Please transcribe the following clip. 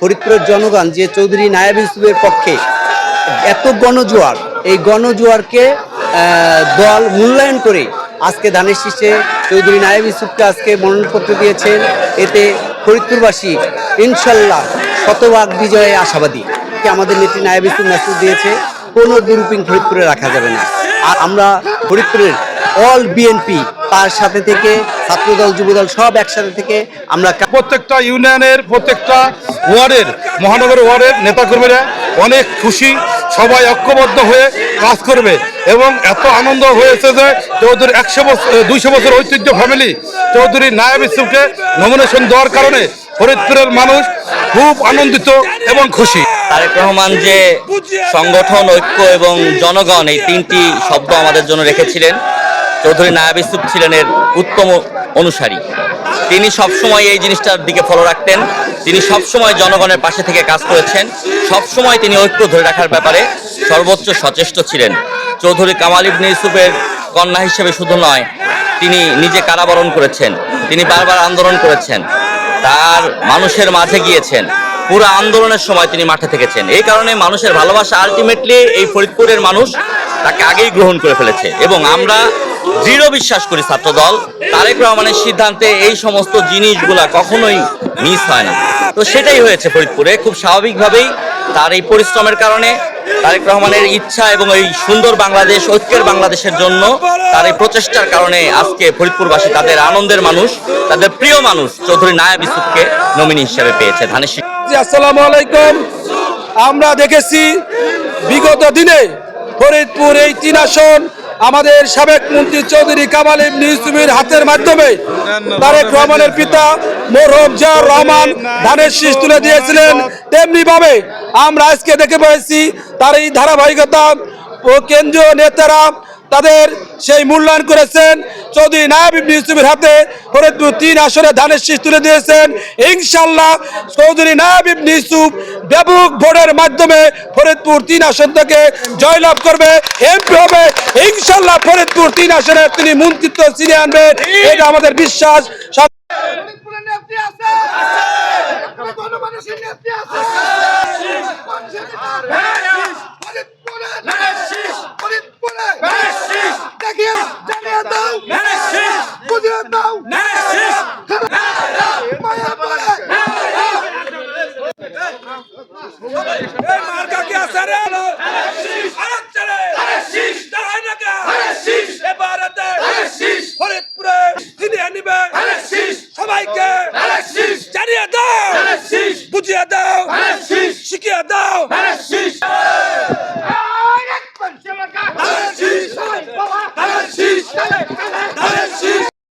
ফরিদপুরের জনগণ যে চৌধুরী নায়াব ইউসুফের পক্ষে এত গণজোয়ার, এই গণজোয়ারকে দল মূল্যায়ন করে আজকে ধানের শীষে চৌধুরী নায়াব ইউসুফকে আজকে মনোনয়নপত্র দিয়েছেন। এতে ফরিদপুরবাসী ইনশাল্লাহ শতভাগ বিজয়ে আশাবাদী। কে আমাদের নেত্রী নায়াব ইউসুফ মেসেজ দিয়েছে, কোনো দুরুপিং ফরিদপুরে রাখা যাবে না। আর আমরা ফরিদপুরের অল বিএনপি তার সাথে থেকে ছাত্রদল যুবদল সব একসাথে থেকে আমরা প্রত্যেকটা ইউনিয়নের প্রত্যেকটা ওয়ার্ডের মহানগর ওয়ার্ডের নেতাকর্মীরা অনেক খুশি সবাই ঐক্যবদ্ধ হয়ে কাজ করবে এবং এত আনন্দ হয়েছে যে চৌধুরী একশো বছর দুইশো বছর ঐতিহ্য ফ্যামিলি চৌধুরী নায়াব ইসুফকে নমিনেশন দেওয়ার কারণে ফরিদপুরের মানুষ খুব আনন্দিত এবং খুশি। তারেক রহমান যে সংগঠন ঐক্য এবং জনগণ এই তিনটি শব্দ আমাদের জন্য রেখেছিলেন চৌধুরী নায়াব ইসুফ ছিলেন এর উত্তম অনুসারী। তিনি সবসময় এই জিনিসটার দিকে ফলো রাখতেন। তিনি সবসময় জনগণের পাশে থেকে কাজ করেছেন। সবসময় তিনি ঐক্য ধরে রাখার ব্যাপারে সর্বোচ্চ সচেষ্ট ছিলেন। চৌধুরী কামাল ইবনে ইউসুফের কন্যা হিসেবে শুধু নয়, তিনি নিজে কারাবরণ করেছেন। তিনি বারবার আন্দোলন করেছেন। তার মানুষের মাঝে গিয়েছেন। পুরো আন্দোলনের সময় তিনি মাঠে থেকেছেন। এই কারণে মানুষের ভালোবাসা আলটিমেটলি এই ফরিদপুরের মানুষ তাকে আগেই গ্রহণ করে ফেলেছে। এবং আমরা দৃঢ় বিশ্বাস করি ছাত্রদল। তারেক রহমানের সিদ্ধান্তে এই সমস্ত জিনিসগুলা কখনোই মিস হয় না। তো সেটাই হয়েছে ফরিদপুরে। খুব স্বাভাবিকভাবেই তার এই পরিশ্রমের কারণে তারেক রহমানের ইচ্ছা এবং এই সুন্দর বাংলাদেশ, ঐক্যের বাংলাদেশের জন্য তার এই প্রচেষ্টার কারণে আজকে ফরিদপুরবাসী তাদের আনন্দের মানুষ, তাদের প্রিয় মানুষ চৌধুরী নায়াব ইসুফকে নমিনি হিসেবে পেয়েছে ধানের আসসালামু আলাইকুম। আমরা দেখেছি বিগত দিনে ফরিদপুর এই তিন আসন আমাদের সাবেক মন্ত্রী চৌধুরী কামাল ইউসুফের হাতের মাধ্যমে তারেক রহমানের পিতা মোরহম জিয়াউর রহমান ধানের শীষ তুলে দিয়েছিলেন। তেমনি ভাবে আমরা আজকে দেখে পেয়েছি তার এই ধারাবাহিকতা ও কেন্দ্রীয় নেতারা তাদের সেই মূল্যায়ন করেছেন। চৌধুরী নায়াব ইবনে ইউসুফের হাতে ফরিদপুর তিন আসনে ধানের শীষ তুলে দিয়েছেন। ইনশাল্লাহ চৌধুরী নায়াব ইবনে ইউসুফ ব্যাপক ভোটের মাধ্যমে ফরিদপুর তিন আসন থেকে জয়লাভ করবে। এমপি হবে। ইনশাল্লাহ ফরিদপুর তিন আসনে তিনি মন্ত্রিত্ব ছিনিয়ে আনবেন। এটা আমাদের বিশ্বাস। আছে এখানে গণমানুষের নেত্রী আছে মানুষের নেতা। ফরিদপুরে ফরিদপুরে দেখিয়ে জানিয়ে দাও বুঝিয়ে দাও মায়া বলে সবাইকে জানিয়ে দাও বুঝিয়ে দাও শিখিয়ে দাও